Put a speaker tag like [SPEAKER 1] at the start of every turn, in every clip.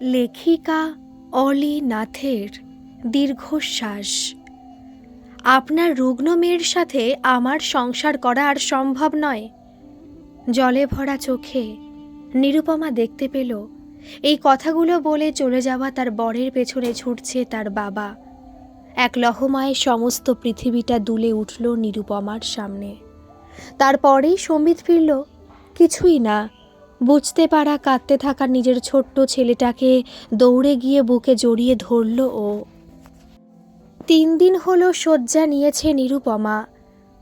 [SPEAKER 1] লেখিকা অলি নাথের দীর্ঘশ্বাস। আপনার রুগ্ন মেয়ের সাথে আমার সংসার করা আর সম্ভব নয়। জলে ভরা চোখে নিরুপমা দেখতে পেল, এই কথাগুলো বলে চলে যাওয়া তার বরের পেছনে ছুটছে তার বাবা। এক লহমায় সমস্ত পৃথিবীটা দুলে উঠল নিরুপমার সামনে। তারপরেই সম্বিত ফিরল, কিছুই না। বুঝতে পারা কাঁদতে থাকা নিজের ছোট্ট ছেলেটাকে দৌড়ে গিয়ে বুকে জড়িয়ে ধরল ও। তিন দিন হলো শয্যা নিয়েছে নিরুপমা।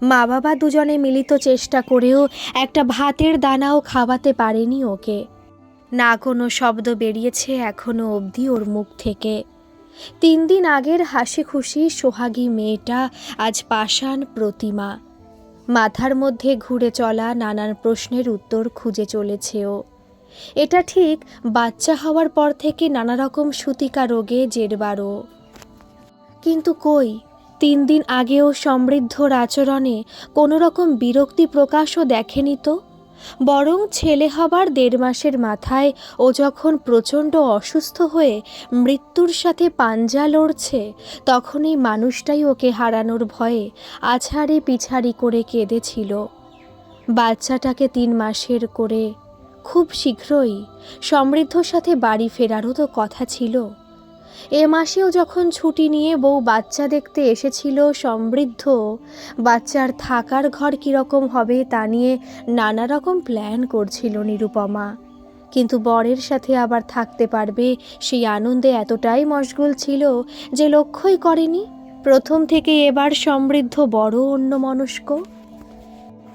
[SPEAKER 1] মা বাবা দুজনে মিলিত চেষ্টা করেও একটা ভাতের দানাও খাওয়াতে পারেনি ওকে। না কোনো শব্দ বেরিয়েছে এখনও অবধি ওর মুখ থেকে। তিন দিন আগের হাসি খুশি সোহাগী মেয়েটা আজ পাষাণ প্রতিমা। মাথার মধ্যে ঘুরে চলা নানান প্রশ্নের উত্তর খুঁজে চলেছেও। এটা ঠিক বাচ্চা হওয়ার পর থেকে নানা রকম সুতিকা রোগে জেরবারও। কিন্তু কই, তিন দিন আগেও সমৃদ্ধর আচরণে কোনো রকম বিরক্তি প্রকাশও দেখেনি তো? বরং ছেলে হবার দেড় মাসের মাথায় ও যখন প্রচণ্ড অসুস্থ হয়ে মৃত্যুর সাথে পাঞ্জা লড়ছে তখন এই মানুষটাই ওকে হারানোর ভয়ে আছাড়ি পিছাড়ি করে কেঁদেছিল। বাচ্চাটাকে তিন মাসের করে খুব শীঘ্রই সমৃদ্ধর সাথে বাড়ি ফেরারও তো কথা ছিল। এ মাসেও যখন ছুটি নিয়ে বউ বাচ্চা দেখতে এসেছিল সমৃদ্ধ, বাচ্চার থাকার ঘর কীরকম হবে তা নিয়ে নানা রকম প্ল্যান করছিল নিরুপমা। কিন্তু বরের সাথে আবার থাকতে পারবে সেই আনন্দে এতটাই মশগুল ছিল যে লক্ষ্যই করেনি। প্রথম থেকে এবার সমৃদ্ধ বড় অন্যমনস্ক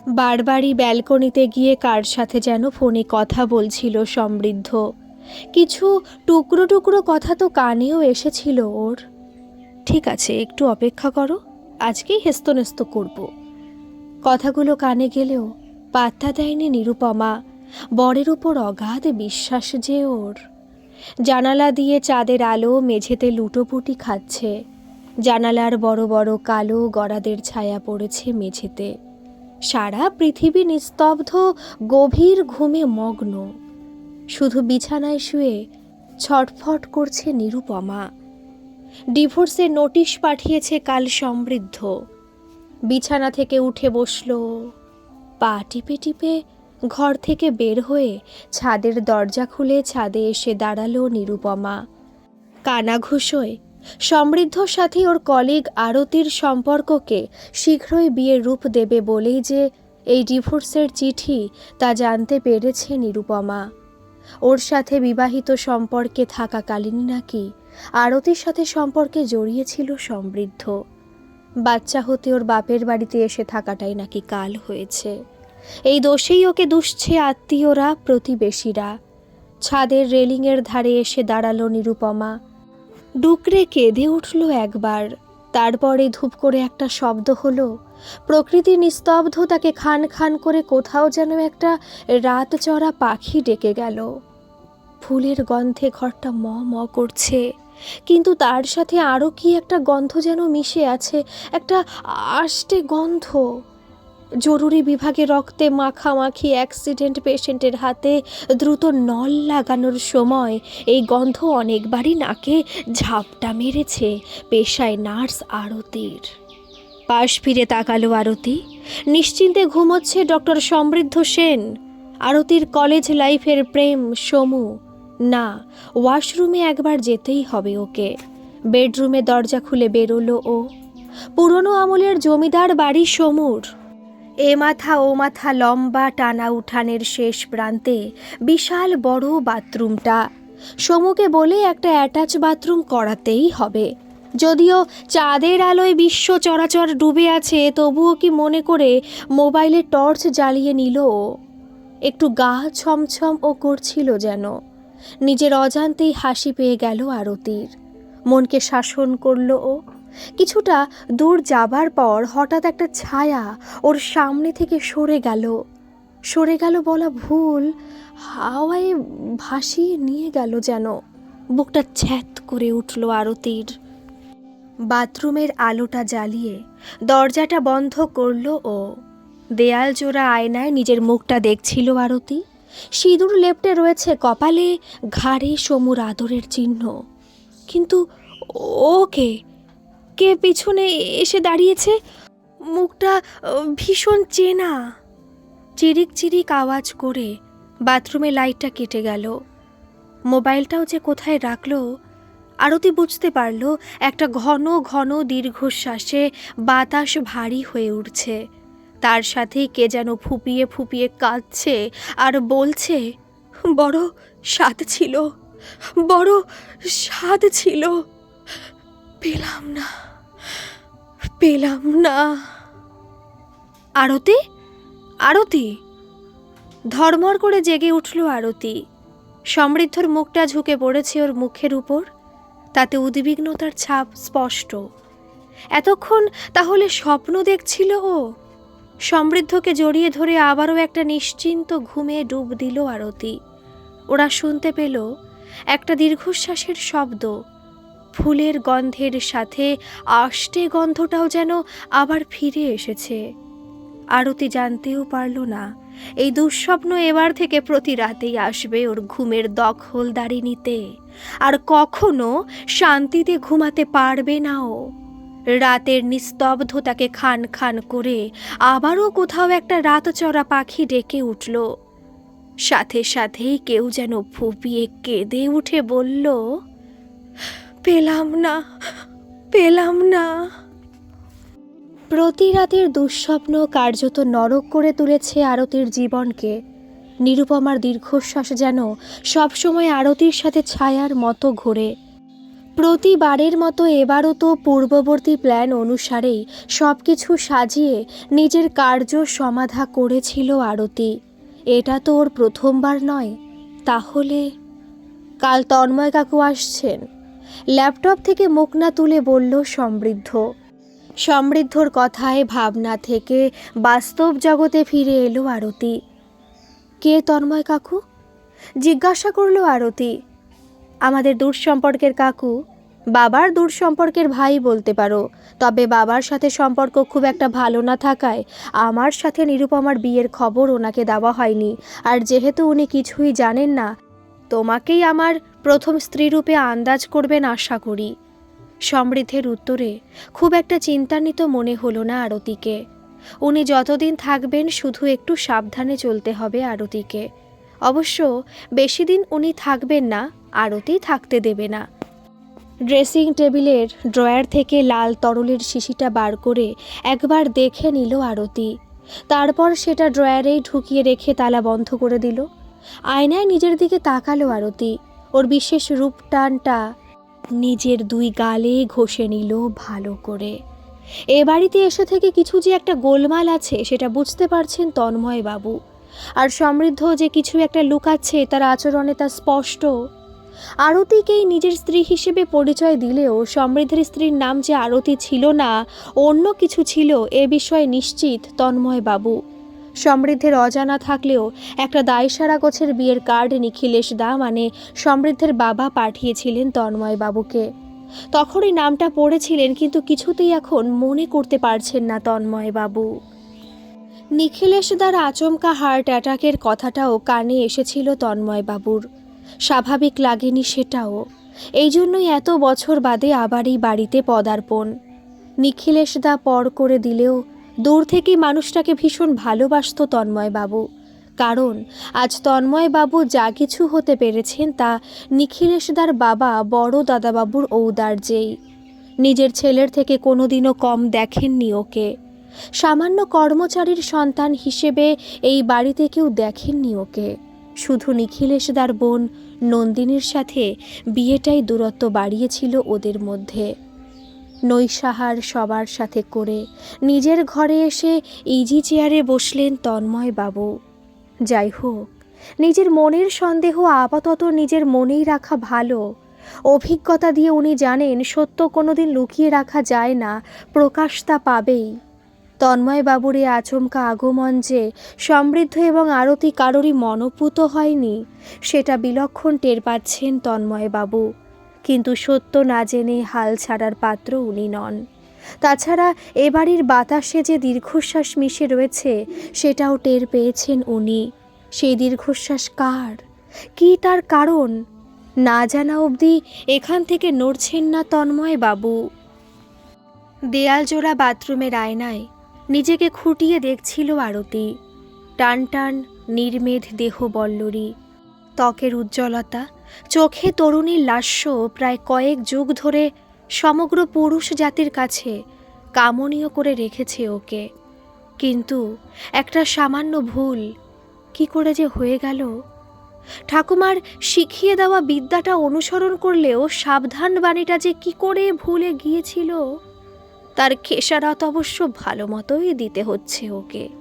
[SPEAKER 1] বারবারই ব্যালকনিতে গিয়ে কার সাথে যেন ফোনে কথা বলছিল সমৃদ্ধ। কিছু টুকরো টুকরো কথা তো কানেও এসেছিল ওর। ঠিক আছে, একটু অপেক্ষা করো, আজকেই হেস্তনেস্ত করব। কথাগুলো কানে গেলেও পাত্তা দেয়নি নিরুপমা। বরের উপর অগাধ বিশ্বাস যে ওর। জানালা দিয়ে চাঁদের আলো মেঝেতে লুটোপুটি খাচ্ছে। জানালার বড় বড় কালো গড়াদের ছায়া পড়েছে মেঝেতে। সারা পৃথিবী নিস্তব্ধ, গভীর ঘুমে মগ্ন। শুধু বিছানায় শুয়ে ছটফট করছে নিরুপমা। ডিভোর্সের নোটিশ পাঠিয়েছে কাল সমৃদ্ধ। বিছানা থেকে উঠে বসল। পা টিপে টিপে ঘর থেকে বের হয়ে ছাদের দরজা খুলে ছাদে এসে দাঁড়াল নিরুপমা। কানা কানাঘুষোয় সমৃদ্ধর সাথে ওর কলিগ আরতির সম্পর্ককে শীঘ্রই বিয়ের রূপ দেবে বলেই যে এই ডিভোর্সের চিঠি তা জানতে পেরেছে নিরুপমা। ওর সাথে বিবাহিত সম্পর্কে থাকাকালীনই নাকি আরতির সাথে সম্পর্কে জড়িয়েছিল সমৃদ্ধ। বাচ্চা হতে ওর বাপের বাড়িতে এসে থাকাটাই নাকি কাল হয়েছে। এই দোষেই ওকে দুষছে আত্মীয়রা, প্রতিবেশীরা। ছাদের রেলিংয়ের ধারে এসে দাঁড়াল নিরুপমা। ডুকরে কেঁদে উঠল একবার। তারপরে ধূপ করে একটা শব্দ হলো প্রকৃতি নিস্তব্ধ তাকে খান খান করে কোথাও যেন একটা রাত চড়া পাখি ডেকে গেল। ফুলের গন্ধে ঘরটা ম ম করছে, কিন্তু তার সাথে আরও কি একটা গন্ধ যেন মিশে আছে, একটা আষ্টে গন্ধ। জরুরি বিভাগে রক্তে মাখামাখি অ্যাক্সিডেন্ট পেশেন্টের হাতে দ্রুত নল লাগানোর সময় এই গন্ধ অনেকবারই নাকে ঝাপটা মেরেছে পেশায় নার্স আরতির। পাশ ফিরে তাকালো আরতি। নিশ্চিন্তে ঘুমোচ্ছে ডক্টর সমৃদ্ধ সেন। আরতির কলেজ লাইফের প্রেম, সমু। না, ওয়াশরুমে একবার যেতেই হবে ওকে। বেডরুমে দরজা খুলে বেরোলো ও। পুরনো আমলের জমিদার বাড়ি সমুর। এ মাথা ও মাথা লম্বা টানা উঠানের শেষ প্রান্তে বিশাল বড় বাথরুমটা। সমুকে বলে একটা অ্যাটাচ বাথরুম করাতেই হবে। যদিও চাঁদের আলোয় বিশ্ব চরাচর ডুবে আছে, তবুও কি মনে করে মোবাইলে টর্চ জ্বালিয়ে নিল। একটু গা ছমছম ও করছিল যেন। নিজের অজান্তেই হাসি পেয়ে গেল আরতির। মনকে শাসন করল ও। কিছুটা দূর যাবার পর হঠাৎ একটা ছায়া ওর সামনে থেকে সরে গেল। সরে গেল বলা ভুল, হাওয়ায় ভাসিয়ে নিয়ে গেল যেন। বুকটা ছ্যাত করে উঠল আরতির। বাথরুমের আলোটা জ্বালিয়ে দরজাটা বন্ধ করল ও দেয়াল জোড়া আয়নায় নিজের মুখটা দেখছিল আরতি। সিঁদুর লেপটে রয়েছে কপালে ঘাড়ে সমুর আদরের চিহ্ন। কিন্তু ওকে কে? পিছনে এসে দাঁড়িয়েছে? মুখটা ভীষণ চেনা। চিরিক চিরিক আওয়াজ করে বাথরুমে লাইটটা কেটে গেল। মোবাইলটাও যে কোথায় রাখল আরতি বুঝতে পারল, একটা ঘন ঘন দীর্ঘশ্বাসে বাতাস ভারী হয়ে উঠছে। তার সাথেই কে যেন ফুপিয়ে ফুপিয়ে কাঁদছে আর বলছে, বড় স্বাদ ছিল, বড় স্বাদ ছিল। পেলাম না পেলাম না। আরতি আরতি। ধর্মর করে জেগে উঠল আরতি। সমৃদ্ধর মুখটা ঝুঁকে পড়েছে ওর মুখের উপর। তাতে উদ্বিগ্নতার ছাপ স্পষ্ট। এতক্ষণ তাহলে স্বপ্ন দেখছিল ও? সমৃদ্ধকে জড়িয়ে ধরে আবারও একটা নিশ্চিন্ত ঘুমে ডুব দিল আরতি। ওরা শুনতে পেল একটা দীর্ঘশ্বাসের শব্দ। ফুলের গন্ধের সাথে আষ্টে গন্ধটাও যেন আবার ফিরে এসেছে। আরতি জানতেও পারল না। এই দুঃস্বপ্ন এবার থেকে প্রতি রাতেই আসবে ওর ঘুমের দখলদারি নিতে আর কখনো শান্তিতে ঘুমাতে পারবে না ও। রাতের নিস্তব্ধতাকে খান খান করে আবারও কোথাও একটা রাতচরা পাখি ডেকে উঠল। সাথে সাথেই কেউ যেন ফুপিয়ে কেঁদে উঠে বলল, পেলাম না পেলাম না। প্রতি রাতের দুঃস্বপ্ন কার্যত নরক করে তুলেছে আরতির জীবনকে। নিরুপমার দীর্ঘশ্বাস যেন সবসময় আরতির সাথে ছায়ার মতো ঘোরে। প্রতিবারের মতো এবারও তো পূর্ববর্তী প্ল্যান অনুসারেই সব কিছু সাজিয়ে নিজের কার্য সমাধা করেছিল আরতি। এটা তো ওর প্রথমবার নয়। তাহলে কাল তন্ময় কাকু আসছেন। ল্যাপটপ থেকে মুখ না তুলে বলল সমৃদ্ধ। সমৃদ্ধর কথায় ভাবনা থেকে বাস্তব জগতে ফিরে এলো আরতি। কে তন্ময় কাকু? জিজ্ঞাসা করল আরতি। আমাদের দূর সম্পর্কের কাকু, বাবার দূর সম্পর্কের ভাই বলতে পারো। তবে বাবার সাথে সম্পর্ক খুব একটা ভালো না থাকায় আমার সাথে নিরুপমার বিয়ের খবর ওনাকে দেওয়া হয়নি। আর যেহেতু উনি কিছুই জানেন না, তোমাকেই আমার প্রথম স্ত্রীরূপে আন্দাজ করবেন আশা করি। সমৃদ্ধের উত্তরে খুব একটা চিন্তান্বিত মনে হলো না আরতিকে। উনি যতদিন থাকবেন শুধু একটু সাবধানে চলতে হবে আরতিকে। অবশ্য বেশি দিন উনি থাকবেন না, আরতি থাকতে দেবে না। ড্রেসিং টেবিলের ড্রয়ার থেকে লাল তরলের শিশিটা বার করে একবার দেখে নিল আরতি। তারপর সেটা ড্রয়ারেই ঢুকিয়ে রেখে তালা বন্ধ করে দিল। আয়নায় নিজের দিকে তাকালো আরতি। ওর বিশেষ রূপটানটা নিজের দুই গালে ঘষে নিল ভালো করে। এ বাড়িতে এসে থেকে কিছু যে একটা গোলমাল আছে, সেটা বুঝতে পারছেন তন্ময় বাবু আর সমৃদ্ধ যে কিছু একটা লুকাচ্ছে, তার আচরণে তা স্পষ্ট। আরতিকেই নিজের স্ত্রী হিসেবে পরিচয় দিলেও সমৃদ্ধের স্ত্রীর নাম যে আরতি ছিল না, অন্য কিছু ছিল, এ বিষয়ে নিশ্চিত তন্ময় বাবু সমৃদ্ধের অজানা থাকলেও একটা দায়সারা গোছের বিয়ের কার্ড নিখিলেশ দা মানে সমৃদ্ধের বাবা পাঠিয়েছিলেন তন্ময় বাবুকে। তখনই নামটা পড়েছিলেন কিন্তু কিছুতেই এখন মনে করতে পারছেন না তন্ময় বাবু। নিখিলেশ দার আচমকা হার্ট অ্যাটাকের কথাটাও কানে এসেছিল তন্ময় বাবুর। স্বাভাবিক লাগেনি সেটাও। এই জন্যই এত বছর বাদে আবার এই বাড়িতে পদার্পণ। নিখিলেশ দা পর করে দিলেও দূর থেকেই মানুষটাকে ভীষণ ভালোবাসত তন্ময় বাবু কারণ, আজ তন্ময় বাবু যা কিছু হতে পেরেছেন তা নিখিলেশদার বাবা বড় দাদাবাবুর ঔদার্যেই নিজের ছেলের থেকে কোনোদিনও কম দেখেননি ওকে। সামান্য কর্মচারীর সন্তান হিসেবে এই বাড়িতে কেউ দেখেননি ওকে। শুধু নিখিলেশদার বোন নন্দিনীর সাথে বিয়েটাই দূরত্ব বাড়িয়েছিল ওদের মধ্যে। নৈসাহার সবার সাথে করে নিজের ঘরে এসে ইজি চেয়ারে বসলেন তন্ময় বাবু যাই হোক, নিজের মনের সন্দেহ আপাতত নিজের মনেই রাখা ভালো। অভিজ্ঞতা দিয়ে উনি জানেন, সত্য কোনোদিন লুকিয়ে রাখা যায় না, প্রকাশ তা পাবেই। তন্ময় বাবুর এ আচমকা আগমন যে সমৃদ্ধ এবং আরতি কারোরই মনোপুত হয়নি, সেটা বিলক্ষণ টের পাচ্ছেন তন্ময় বাবু কিন্তু সত্য না জেনে হাল ছাড়ার পাত্র উনি নন। তাছাড়া এ বাড়ির বাতাসে যে দীর্ঘশ্বাস মিশে রয়েছে, সেটাও টের পেয়েছেন উনি। সেই দীর্ঘশ্বাস কার? কি তার কারণ? না জানা অবধি এখান থেকে নড়ছেন না তন্ময় বাবু। দেয়াল জোড়া বাথরুমের আয়নায় নিজেকে খুঁটিয়ে দেখছিল আরতি। টান টান নির্মেধ দেহ বল্লরী। ত্বকের উজ্জ্বলতা চোখে তরুণীর লাস্য প্রায় কয়েক যুগ ধরে সমগ্র পুরুষ জাতির কাছে কামনীয় করে রেখেছে ওকে। কিন্তু একটা সামান্য ভুল কি করে যে হয়ে গেল? ঠাকুমার শিখিয়ে দেওয়া বিদ্যাটা অনুসরণ করলেও সাবধান বাণীটা যে কি করে ভুলে গিয়েছিল, তার খেসারত অবশ্য ভালো মতোই দিতে হচ্ছে ওকে।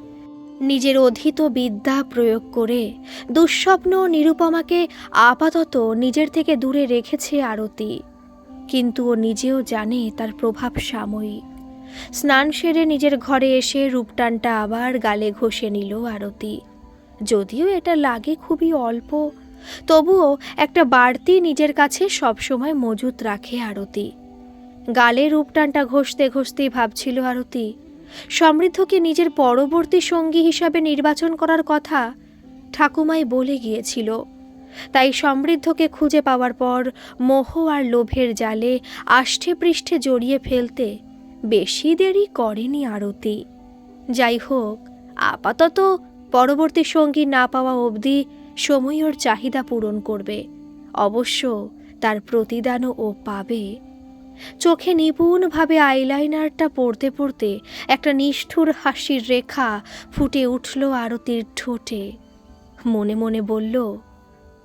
[SPEAKER 1] নিজের অধীত বিদ্যা প্রয়োগ করে, দুঃস্বপ্ন নিরুপমাকে আপাতত নিজের থেকে দূরে রেখেছে আরতি। কিন্তু ও নিজেও জানে তার প্রভাব সাময়িক। স্নান সেরে নিজের ঘরে এসে রূপটানটা আবার গালে ঘষে নিল আরতি। যদিও এটা লাগে খুবই অল্প, তবুও একটা বাড়তি নিজের কাছে সবসময় মজুত রাখে আরতি। গালে রূপটানটা ঘষতে ঘষতেই ভাবছিল আরতি সমৃদ্ধকে নিজের পরবর্তী সঙ্গী হিসাবে নির্বাচন করার কথা ঠাকুমাই বলে গিয়েছিল। তাই সমৃদ্ধকে খুঁজে পাওয়ার পর মোহ আর লোভের জালে আষ্ঠে পৃষ্ঠে জড়িয়ে ফেলতে বেশি দেরি করেনি আরতি। যাই হোক, আপাতত পরবর্তী সঙ্গী না পাওয়া অবধি সময় ওর চাহিদা পূরণ করবে। অবশ্য তার প্রতিদানও ও পাবে। চোখে নিপুণভাবে আইলাইনারটা পড়তে পড়তে একটা নিষ্ঠুর হাসির রেখা ফুটে উঠল আরতির ঠোঁটে। মনে মনে বলল,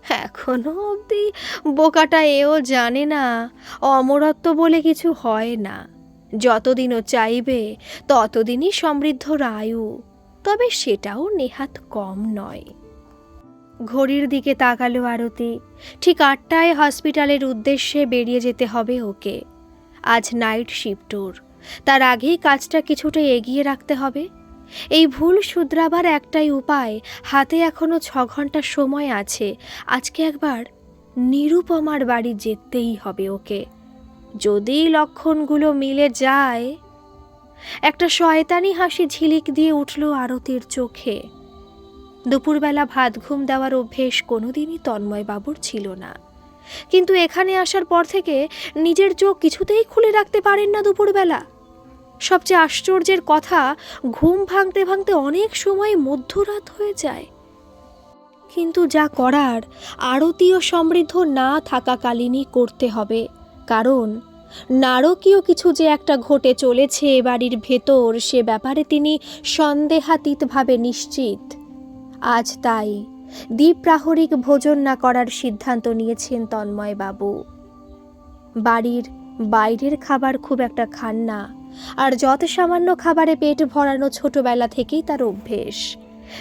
[SPEAKER 1] এখনও অবধি বোকাটা এও জানে না, অমরত্ব বলে কিছু হয় না। যতদিনও চাইবে, ততদিনই সমৃদ্ধর আয়ু তবে সেটাও নেহাত কম নয়। ঘড়ির দিকে তাকালো আরতি। ঠিক আটটায় হসপিটালের উদ্দেশ্যে বেরিয়ে যেতে হবে ওকে। আজ নাইট শিফট ওর তার আগেই কাজটা কিছুটা এগিয়ে রাখতে হবে। এই ভুল শুধরাবার একটাই উপায় হাতে এখনও ছ ঘণ্টা সময় আছে, আজকে একবার নিরুপমার বাড়ি যেতেই হবে ওকে। যদি লক্ষণগুলো মিলে যায়, একটা শয়তানি হাসি ঝিলিক দিয়ে উঠল আরতির চোখে। দুপুরবেলা ভাত ঘুম দেওয়ার অভ্যেস কোনোদিনই তন্ময় বাবুর ছিল না। কিন্তু এখানে আসার পর থেকে নিজের চোখ কিছুতেই খুলে রাখতে পারেন না দুপুরবেলা। সবচেয়ে আশ্চর্যের কথা, ঘুম ভাঙতে ভাঙতে অনেক সময় মধ্যরাত হয়ে যায়। কিন্তু যা করার আরতীয় সমৃদ্ধ না থাকাকালীনই করতে হবে। কারণ, নারকীয় কিছু যে একটা ঘটে চলেছে বাড়ির ভেতর, সে ব্যাপারে তিনি সন্দেহাতীতভাবে নিশ্চিত। আজ তাই। দ্বীপ্রাহরিক ভোজন না করার সিদ্ধান্ত নিয়েছেন তন্ময় বাবু বাড়ির বাইরের খাবার খুব একটা খান না, আর যত সামান্য খাবারে পেট ভরানো ছোটবেলা থেকেই তার অভ্যেস।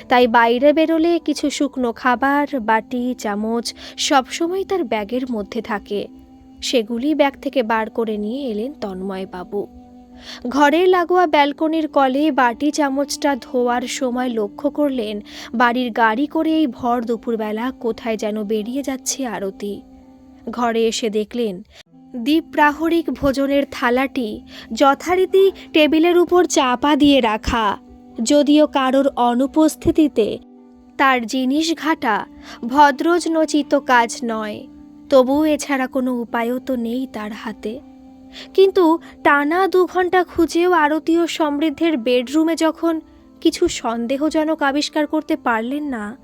[SPEAKER 1] তাই বাইরে বেরোলে কিছু শুকনো খাবার, বাটি, চামচ সবসময় তার ব্যাগের মধ্যে থাকে। সেগুলি ব্যাগ থেকে বার করে নিয়ে এলেন তন্ময় বাবু ঘরের লাগোয়া ব্যালকনির কলে বাটি চামচটা ধোয়ার সময় লক্ষ্য করলেন, বাড়ির গাড়ি করে এই ভর দুপুরবেলা কোথায় যেন বেরিয়ে যাচ্ছে আরতি। ঘরে এসে দেখলেন, দ্বীপ্রাহরিক ভোজনের থালাটি যথারীতি টেবিলের উপর চাপা দিয়ে রাখা, যদিও কারোর অনুপস্থিতিতে তার জিনিস ঘাটা ভদ্রজনচিত কাজ নয় তবু এছাড়া কোনো উপায়ও তো নেই তার হাতে। কিন্তু টানা দু ঘণ্টা খুঁজেও আরতীয় সমৃদ্ধের বেডরুমে যখন কিছু সন্দেহজনক আবিষ্কার করতে পারলেন না,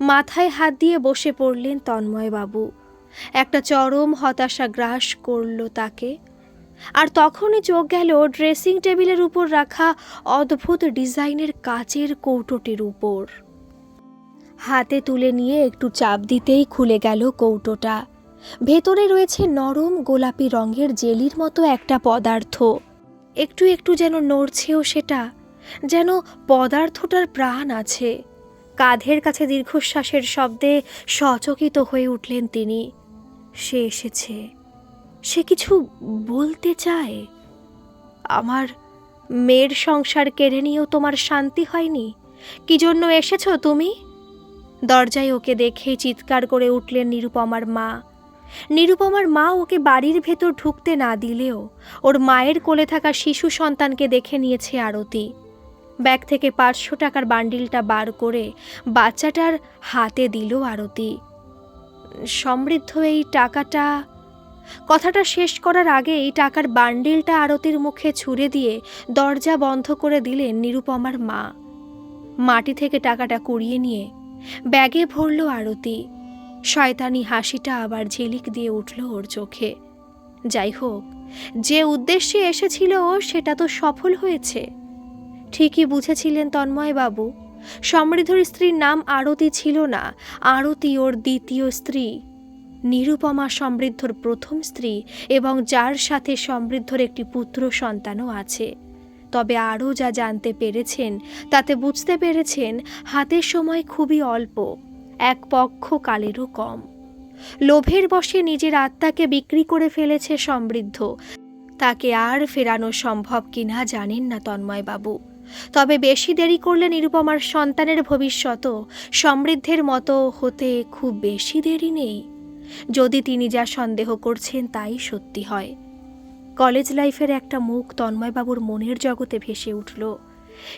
[SPEAKER 1] মাথায় হাত দিয়ে বসে পড়লেন তন্ময়বাবু। একটা চরম হতাশা গ্রাস করল তাকে। আর তখনই চোখ গেল ড্রেসিং টেবিলের উপর রাখা অদ্ভুত ডিজাইনের কাচের কৌটোটির উপর। হাতে তুলে নিয়ে একটু চাপ দিতেই খুলে গেল কৌটোটা। ভেতরে রয়েছে নরম গোলাপি রঙের জেলির মতো একটা পদার্থ। একটু একটু যেন নড়ছেও সেটা, যেন পদার্থটার প্রাণ আছে। কাঁধের কাছে দীর্ঘশ্বাসের শব্দে সচকিত হয়ে উঠলেন তিনি। সে এসেছে। সে কিছু বলতে চায়। আমার মেয়ের সংসার কেড়ে নিয়েও তোমার শান্তি হয়নি? কি জন্য এসেছ তুমি? দরজায় ওকে দেখে চিৎকার করে উঠলেন নিরুপমার মা। নিরুপমার মা ওকে বাড়ির ভেতর ঢুকতে না দিলেও ওর মায়ের কোলে থাকা শিশু সন্তানকে দেখে নিয়েছে আরতি। ব্যাগ থেকে পাঁচশো টাকার বান্ডিলটা বার করে বাচ্চাটার হাতে দিল আরতি। সমৃদ্ধ এই টাকাটা কথাটা শেষ করার আগেই টাকার বান্ডিলটা আরতির মুখে ছুঁড়ে দিয়ে দরজা বন্ধ করে দিলেন নিরুপমার মা। মাটি থেকে টাকাটা কুড়িয়ে নিয়ে ব্যাগে ভরল আরতি। শয়তানি হাসিটা আবার ঝিলিক দিয়ে উঠল ওর চোখে। যাই হোক, যে উদ্দেশ্যে এসেছিল ও সেটা তো সফল হয়েছে। ঠিকই বুঝেছিলেন তন্ময়বাবু, সমৃদ্ধর স্ত্রীর নাম আরতি ছিল না, আরতি ওর দ্বিতীয় স্ত্রী। নিরুপমা সমৃদ্ধর প্রথম স্ত্রী এবং যার সাথে সমৃদ্ধর একটি পুত্র সন্তানও আছে। তবে আরও যা জানতে পেরেছেন, তাতে বুঝতে পেরেছেন, হাতের সময় খুবই অল্প। এক পক্ষ কালেরও কম। লোভের বশে নিজের আত্মাকে বিক্রি করে ফেলেছে সমৃদ্ধ। তাকে আর ফেরানো সম্ভব কিনা জানেন না তন্ময়বাবু। তবে বেশি দেরি করলে নিরুপমার সন্তানের ভবিষ্যতও সমৃদ্ধের মতো হতে খুব বেশি দেরি নেই। যদি তিনি যা সন্দেহ করছেন তাই সত্যি হয়। কলেজ লাইফের একটা মুখ তন্ময়বাবুর মনের জগতে ভেসে উঠল।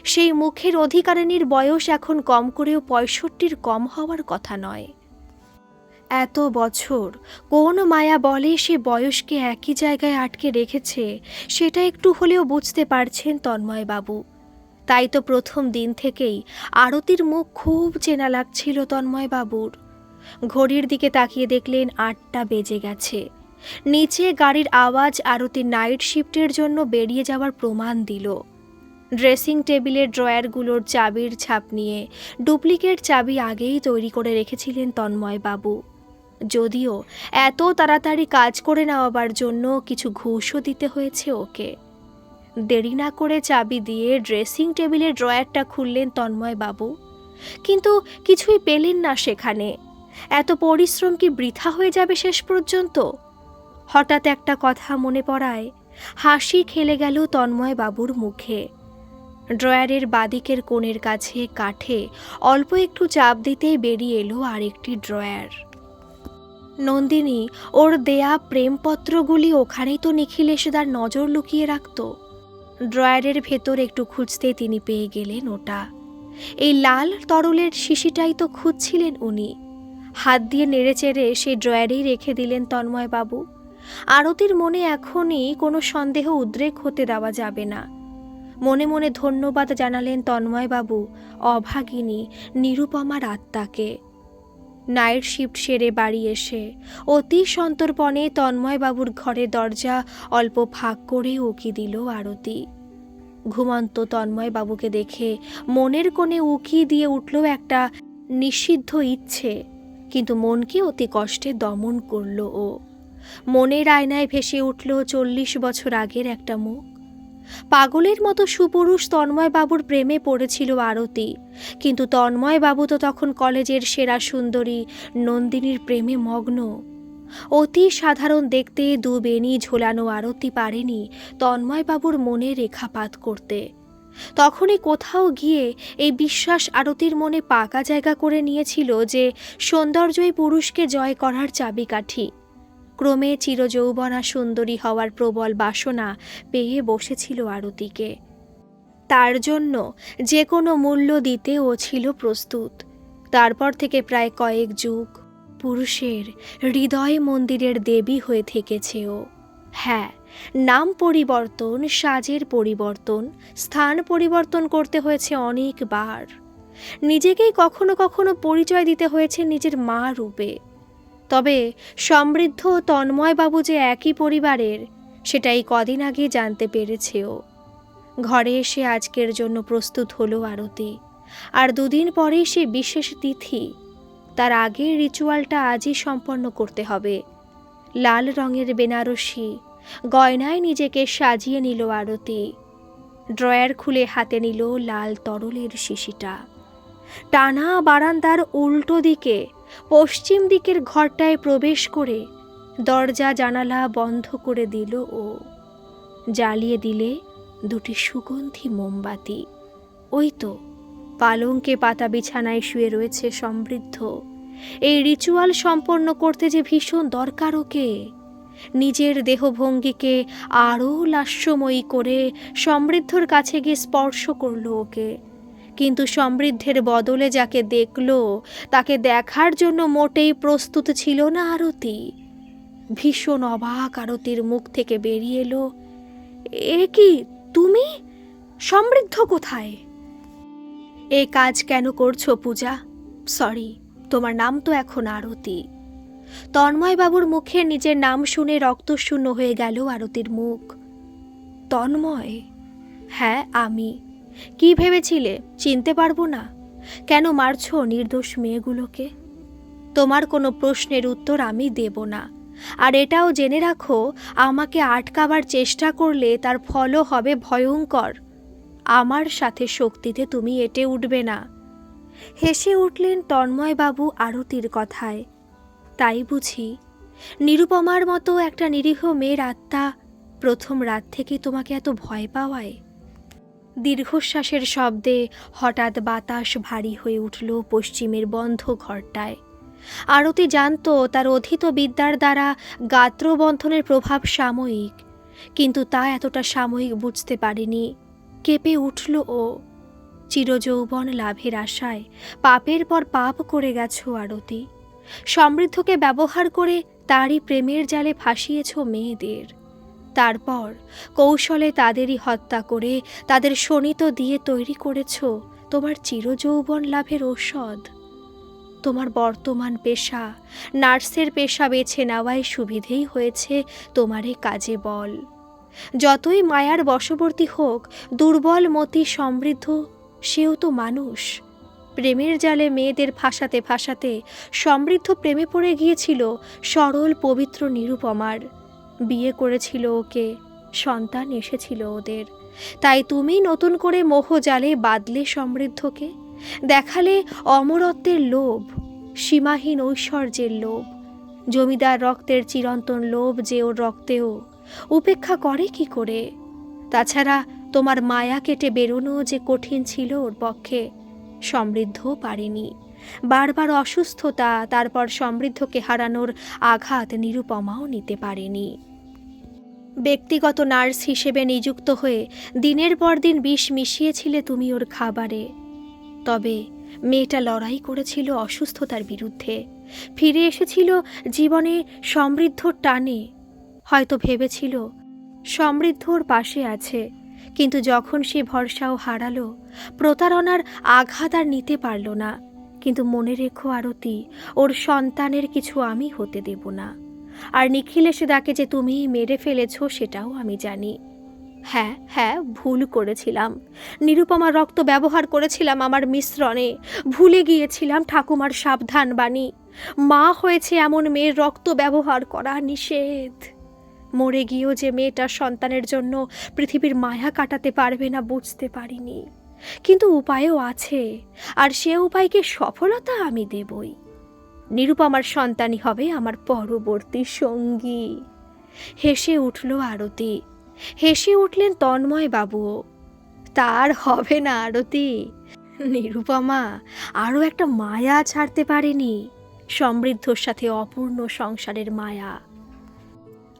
[SPEAKER 1] সেই মুখের অধিকারিণীর বয়স এখন কম করেও পঁয়ষট্টির কম হওয়ার কথা নয়। এত বছর কোন মায়া বলে সে বয়সকে একই জায়গায় আটকে রেখেছে, সেটা একটু হলেও বুঝতে পারছেন তন্ময়বাবু। তাই তো প্রথম দিন থেকেই আরতির মুখ খুব চেনা লাগছিল তন্ময়বাবুর। ঘড়ির দিকে তাকিয়ে দেখলেন আটটা বেজে গেছে। নিচে গাড়ির আওয়াজ আরতির নাইট শিফটের জন্য বেরিয়ে যাওয়ার প্রমাণ দিল। ড্রেসিং টেবিলের ড্রয়ারগুলোর চাবির ছাপ নিয়ে। ডুপ্লিকেট চাবি আগেই তৈরি করে রেখেছিলেন তন্ময়বাবু। যদিও এত তাড়াতাড়ি কাজ করে নেওয়াবার জন্য কিছু ঘুষও দিতে হয়েছে ওকে। দেরি না করে চাবি দিয়ে ড্রেসিং টেবিলের ড্রয়ারটা খুললেন তন্ময়বাবু। কিন্তু কিছুই পেলেন না সেখানে। এত পরিশ্রম কি বৃথা হয়ে যাবে শেষ পর্যন্ত? হঠাৎ একটা কথা মনে পড়ায়। হাসি খেলে গেল তন্ময় বাবুর মুখে। ড্রয়ারের বাদিকের কোণের কাছে কাঠে অল্প একটু চাপ দিতেই বেরিয়ে এলো আরেকটি ড্রয়ার। নন্দিনী, ওর দেয়া প্রেমপত্রগুলি ওখানেই তো নিখিল এসে তার নজর লুকিয়ে রাখত। ড্রয়ারের ভেতর একটু খুঁজতে তিনি পেয়ে গেলেন ওটা। এই লাল তরলের শিশিটাই তো খুঁজছিলেন উনি। হাত দিয়ে নেড়েচেড়ে সেই ড্রয়ারেই রেখে দিলেন তন্ময়বাবু। আরতির মনে এখনই কোনো সন্দেহ উদ্রেক হতে দেওয়া যাবে না। মনে মনে ধন্যবাদ জানালেন তন্ময়বাবু, অভাগিনী, নিরুপমার আত্মাকে। নাইট শিফট সেরে বাড়ি এসে অতি সন্তর্পণে তন্ময়বাবুর ঘরে দরজা অল্প ফাঁক করে উকি দিল আরতি। ঘুমন্ত তন্ময়বাবুকে দেখে মনের কোণে উকি দিয়ে উঠল একটা নিষিদ্ধ ইচ্ছে, কিন্তু মনকে অতি কষ্টে দমন করল ও। মনের আয়নায় ভেসে উঠল চল্লিশ বছর আগের একটা মুখ। পাগলের মতো সুপুরুষ তন্ময়বাবুর প্রেমে পড়েছিল আরতি। কিন্তু তন্ময়বাবু তো তখন কলেজের সেরা সুন্দরী, নন্দিনীর প্রেমে মগ্ন। অতি সাধারণ দেখতে দু বেনি ঝোলানো আরতি পারেনি তন্ময়বাবুর মনে রেখাপাত করতে। তখনই কোথাও গিয়ে এই বিশ্বাস আরতির মনে পাকা জায়গা করে নিয়েছিল যে সৌন্দর্যই পুরুষকে জয় করার চাবিকাঠি। ক্রমে চিরযৌবনা সুন্দরী হওয়ার প্রবল বাসনা পেয়ে বসেছিল আরতিকে। তার জন্য যে কোনো মূল্য দিতে ও ছিল প্রস্তুত। তারপর থেকে প্রায় কয়েক যুগ পুরুষের হৃদয় মন্দিরের দেবী হয়ে থেকেছে ও। হ্যাঁ নাম পরিবর্তন, সাজের পরিবর্তন, স্থান পরিবর্তন করতে হয়েছে অনেকবার। নিজেকেই কখনো কখনো পরিচয় দিতে হয়েছে নিজের মা রূপে। তবে সমৃদ্ধ তন্ময়বাবু যে একই পরিবারের, সেটা এই কদিন আগে জানতে পেরেছে ও ঘরে এসে আজকের জন্য প্রস্তুত হলো আরতি। আর দুদিন পরেই সে বিশেষ তিথি। তার আগের রিচুয়ালটা আজই সম্পন্ন করতে হবে। লাল রঙের বেনারসি, গয়নায় নিজেকে সাজিয়ে নিল আরতি। ড্রয়ার খুলে হাতে নিল লাল তরলের শিশিটা। টানা বারান্দার উল্টো দিকে পশ্চিম দিকের ঘরটায় প্রবেশ করে দরজা জানালা বন্ধ করে দিল ও। জ্বালিয়ে দিলে দুটি সুগন্ধি মোমবাতি। ওই তো, পালঙ্কে পাতা বিছানায় শুয়ে রয়েছে সমৃদ্ধ। এই রিচুয়াল সম্পন্ন করতে যে ভীষণ দরকার ওকে। নিজের দেহভঙ্গিকে আরও লাস্যময়ী করে সমৃদ্ধর কাছে গিয়ে স্পর্শ করল ওকে। কিন্তু সমৃদ্ধের বদলে যাকে দেখল, তাকে দেখার জন্য মোটেই প্রস্তুত ছিল না আরতি। ভীষণ অবাক আরতির মুখ থেকে বেরিয়ে এলো। এ কি, তুমি? সমৃদ্ধ কোথায়? এ কাজ কেন করছ পূজা? সরি, তোমার নাম তো এখন আরতি। তন্ময়বাবুর মুখে নিজের নাম শুনে রক্তশূন্য হয়ে গেল আরতির মুখ। তন্ময়? হ্যাঁ আমি। কি ভেবেছিলে? চিনতে পারব না। কেন মারছো নির্দোষ মেয়েগুলোকে? তোমার কোনো প্রশ্নের উত্তর আমি দেব না। আর এটাও জেনে রাখো, আমাকে আটকাবার চেষ্টা করলে তার ফলও হবে ভয়ঙ্কর। আমার সাথে শক্তিতে তুমি এটে উঠবে না। হেসে উঠলেন তন্ময়বাবু আরতির কথায়। তাই বুঝি। নিরুপমার মতো একটা নিরীহ মেয়ের আত্মা প্রথম রাত থেকে তোমাকে এত ভয় পাওয়ায়। দীর্ঘশ্বাসের শব্দে হঠাৎ বাতাস ভারী হয়ে উঠল পশ্চিমের বন্ধ ঘরটায়। আরতি জানত তার অধীত বিদ্যার দ্বারা গাত্রবন্ধনের প্রভাব সাময়িক, কিন্তু তা এতটা সাময়িক বুঝতে পারেনি। কেঁপে উঠল ও চিরযৌবন লাভের আশায় পাপের পর পাপ করে গেছ আরতি। সমৃদ্ধকে ব্যবহার করে তারই প্রেমের জালে ফাঁসিয়েছ মেয়েদের। তারপর কৌশলে তাদেরই হত্যা করে তাদের শোণিত দিয়ে তৈরি করেছ তোমার চিরযৌবন লাভের ঔষধ। তোমার বর্তমান পেশা, নার্সের পেশা বেছে নেওয়ায় সুবিধেই হয়েছে তোমার এ কাজে বল। যতই মায়ার বশবর্তী হোক, দুর্বল, মতি, সমৃদ্ধ, সেও তো মানুষ। প্রেমের জালে মেয়েদের ফাঁসাতে ফাঁসাতে সমৃদ্ধ প্রেমে পড়ে গিয়েছিল সরল, পবিত্র নিরুপমার বিয়ে করেছিল ওকে, সন্তান এসেছিল ওদের। তাই তুমি নতুন করে মোহ জালে বাদলে সমৃদ্ধকে, দেখালে অমরত্বের লোভ, সীমাহীন ঐশ্বর্যের লোভ, জমিদার রক্তের চিরন্তন লোভ যে ওর রক্তেও, উপেক্ষা করে কি করে? তাছাড়া তোমার মায়া কেটে বেরোনো যে কঠিন ছিল ওর পক্ষে, সমৃদ্ধও পারেনি। বারবার অসুস্থতা, তারপর সমৃদ্ধকে হারানোর আঘাত নিরুপমাও নিতে পারেনি। ব্যক্তিগত নার্স হিসেবে নিযুক্ত হয়ে দিনের পর দিন বিষ মিশিয়েছিলে তুমি ওর খাবারে। তবে মেয়েটা লড়াই করেছিল অসুস্থতার বিরুদ্ধে। ফিরে এসেছিল জীবনে সমৃদ্ধর টানে। হয়তো ভেবেছিল, সমৃদ্ধ ওর পাশে আছে, কিন্তু যখন সে ভরসাও হারালো, প্রতারণার আঘাত আর নিতে পারল না। কিন্তু মনে রেখো আরতি, ওর সন্তানের কিছু আমি হতে দেব না। আর নিখিল এসে ডাকে যে তুমি মেরে ফেলেছ সেটাও আমি জানি। হ্যাঁ হ্যাঁ ভুল করেছিলাম। নিরুপমার রক্ত ব্যবহার করেছিলাম আমার মিশ্রণে। ভুলে গিয়েছিলাম ঠাকুমার সাবধান বাণী। মা হয়েছে এমন মেয়ের রক্ত ব্যবহার করা নিষেধ। মরে গিয়েও যে মেয়েটার সন্তানের জন্য পৃথিবীর মায়া কাটাতে পারবে না বুঝতে পারিনি। কিন্তু উপায়ও আছে। আর সে উপায়কে সফলতা আমি দেবই। নিরুপমার সন্তানই হবে আমার পরবর্তী সঙ্গী। হেসে উঠল আরতি। হেসে উঠলেন তন্ময় বাবুও। তার হবে না আরতি। নিরুপমা আরও একটা মায়া ছাড়তে পারেনি। সমৃদ্ধর সাথে অপূর্ণ সংসারের মায়া।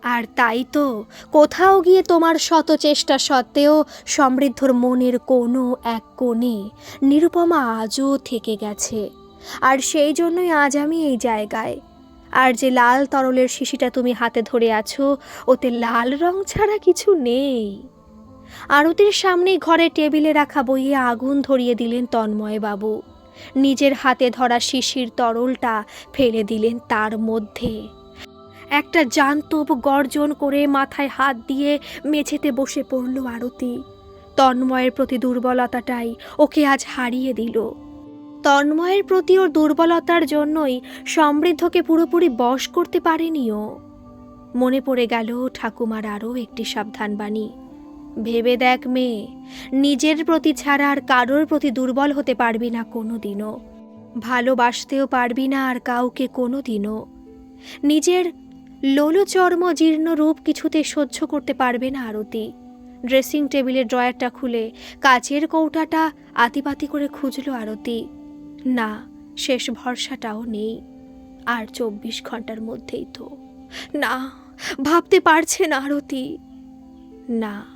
[SPEAKER 1] আর তাই তো কোথাও গিয়ে তোমার শত চেষ্টা সত্ত্বেও সমৃদ্ধর মনের কোনো এক কোণে নিরুপমা আজও থেকে গেছে। আর সেই জন্যই আজ আমি এই জায়গায়। আর যে লাল তরলের শিশিটা তুমি হাতে ধরে আছো, ওতে লাল রং ছাড়া কিছু নেই। আরতির সামনেই ঘরে টেবিলে রাখা বইয়ে আগুন ধরিয়ে দিলেন তন্ময় বাবু নিজের হাতে ধরা শিশির তরলটা ফেলে দিলেন তার মধ্যে। একটা জান্তব গর্জন করে মাথায় হাত দিয়ে মেঝেতে বসে পড়ল আরতি। তন্ময়ের প্রতি দুর্বলতাটাই ওকে আজ হারিয়ে দিল। তন্ময়ের প্রতি ওর দুর্বলতার জন্যই সমৃদ্ধকে পুরোপুরি বশ করতে পারেনিও। মনে পড়ে গেল ঠাকুমার আরও একটি সাবধান বাণী ভেবে দেখ মেয়ে, নিজের প্রতি ছাড়া আর কারোর প্রতি দুর্বল হতে পারবি না কোনো দিনও ভালোবাসতেও পারবি না আর কাউকে কোনো দিনও নিজের লোলচর্ম জীর্ণ রূপ কিছুতে সহ্য করতে পারবে না আরতি। ড্রেসিং টেবিলের ড্রয়ারটা খুলে কাচের কৌটাটা আতিপাতি করে খুঁজল আরতি। না, শেষ ভরসাটাও নেই। আর চব্বিশ ঘণ্টার মধ্যেই তো। না, ভাবতে পারছে না আরতি। না,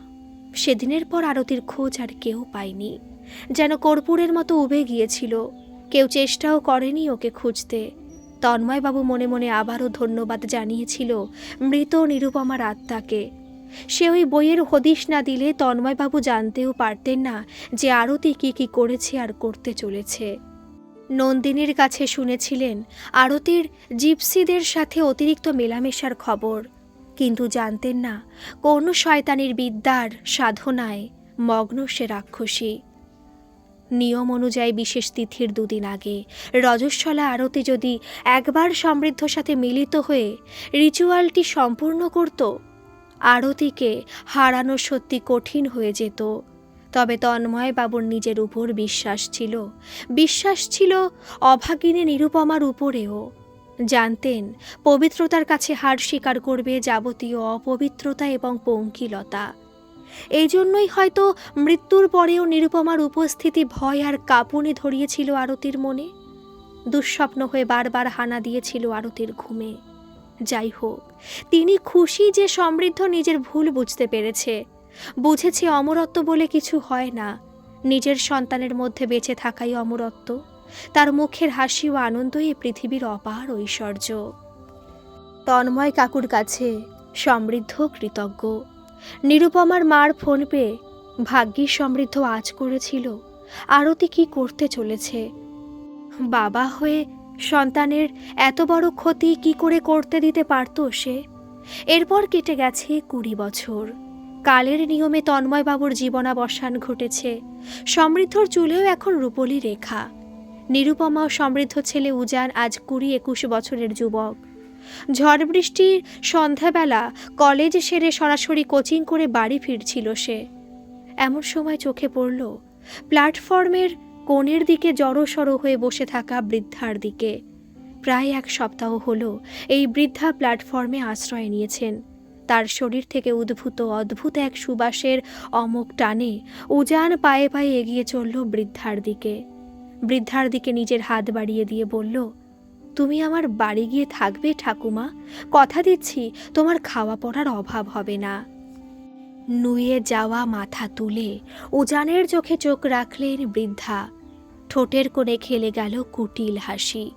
[SPEAKER 1] সেদিনের পর আরতির খোঁজ আর কেউ পায়নি। যেন কর্পূরের মতো উবে গিয়েছিল। কেউ চেষ্টাও করেনি ওকে খুঁজতে। তন্ময়বাবু মনে মনে আবারও ধন্যবাদ জানিয়েছিল মৃত নিরুপমার আত্মাকে। সে ওই বইয়ের হদিশ না দিলে তন্ময়বাবু জানতেও পারতেন না যে আরতি কি কি করেছে আর করতে চলেছে। নন্দিনীর কাছে শুনেছিলেন আরতির জিপসিদের সাথে অতিরিক্ত মেলামেশার খবর। কিন্তু জানতেন না কোন শয়তানির বিদ্যার সাধনায় মগ্ন সে রাক্ষসী। নিয়ম অনুযায়ী বিশেষ তিথির দুদিন আগে রজস্বলা আরতি যদি একবার সমৃদ্ধ সাথে মিলিত হয়ে রিচুয়ালটি সম্পূর্ণ করত, আরতিকে হারানো সত্যি কঠিন হয়ে যেত। তবে তন্ময় বাবুর নিজের উপর বিশ্বাস ছিল। বিশ্বাস ছিল অভাগিনী নিরুপমার উপরেও। জানতেন, পবিত্রতার কাছে হার স্বীকার করবে যাবতীয় অপবিত্রতা এবং পঙ্কিলতা। এই জন্যই হয়তো মৃত্যুর পরেও নিরুপমার উপস্থিতি ভয় আর কাঁপুনি ধরিয়েছিল আরতির মনে। দুঃস্বপ্ন হয়ে বারবার হানা দিয়েছিল আরতির ঘুমে। যাই হোক, তিনি খুশি যে সমৃদ্ধ নিজের ভুল বুঝতে পেরেছে। বুঝেছে অমরত্ব বলে কিছু হয় না। নিজের সন্তানের মধ্যে বেঁচে থাকাই অমরত্ব। তার মুখের হাসি ও আনন্দই পৃথিবীর অপার ঐশ্বর্য। তন্ময় কাকুর কাছে সমৃদ্ধ কৃতজ্ঞ। নিরুপমার মার ফোন পেয়ে ভাগ্যিস সমৃদ্ধ আজ করেছিল। আরতি কি করতে চলেছে? বাবা হয়ে সন্তানের এত বড় ক্ষতি কি করে করতে দিতে পারত সে? এরপর কেটে গেছে কুড়ি বছর। কালের নিয়মে তন্ময়বাবুর জীবনাবসান ঘটেছে। সমৃদ্ধর চুলেও এখন রূপলি রেখা। নিরুপমা ও সমৃদ্ধ ছেলে উজান আজ কুড়ি একুশ বছরের যুবক। ঝড় বৃষ্টির সন্ধ্যাবেলা কলেজ সেরে সরাসরি কোচিং করে বাড়ি ফিরছিল সে। এমন সময় চোখে পড়ল, প্ল্যাটফর্মের কোণের দিকে জড়সড় হয়ে বসে থাকা বৃদ্ধার দিকে। প্রায় এক সপ্তাহ হলো এই বৃদ্ধা প্ল্যাটফর্মে আশ্রয় নিয়েছেন। তার শরীর থেকে উদ্ভূত অদ্ভুত এক সুবাসের অমোক টানে। উজান পায়ে পায়ে এগিয়ে চলল বৃদ্ধার দিকে। বৃদ্ধার দিকে নিজের হাত বাড়িয়ে দিয়ে বলল, তুমি আমার বাড়ি গিয়ে থাকবে ঠাকুমা? কথা দিচ্ছি, তোমার খাওয়া পড়ার অভাব হবে না। নুয়ে যাওয়া মাথা তুলে উজানের চোখে চোখ রাখলেন বৃদ্ধা। ঠোঁটের কোণে খেলে গেল কুটিল হাসি।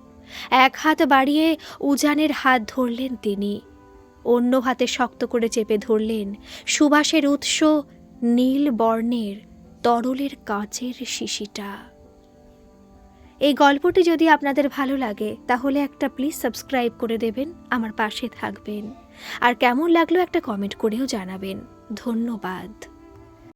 [SPEAKER 1] এক হাত বাড়িয়ে উজানের হাত ধরলেন তিনি। অন্য হাতে শক্ত করে চেপে ধরলেন সুবাসের উৎস নীল বর্ণের তরলের কাঁচের শিশিটা। এই গল্পটি যদি আপনাদের ভালো লাগে, তাহলে একটা প্লিজ সাবস্ক্রাইব করে দেবেন, আমার পাশে থাকবেন। আর কেমন লাগল একটা কমেন্ট করেও জানাবেন। ধন্যবাদ।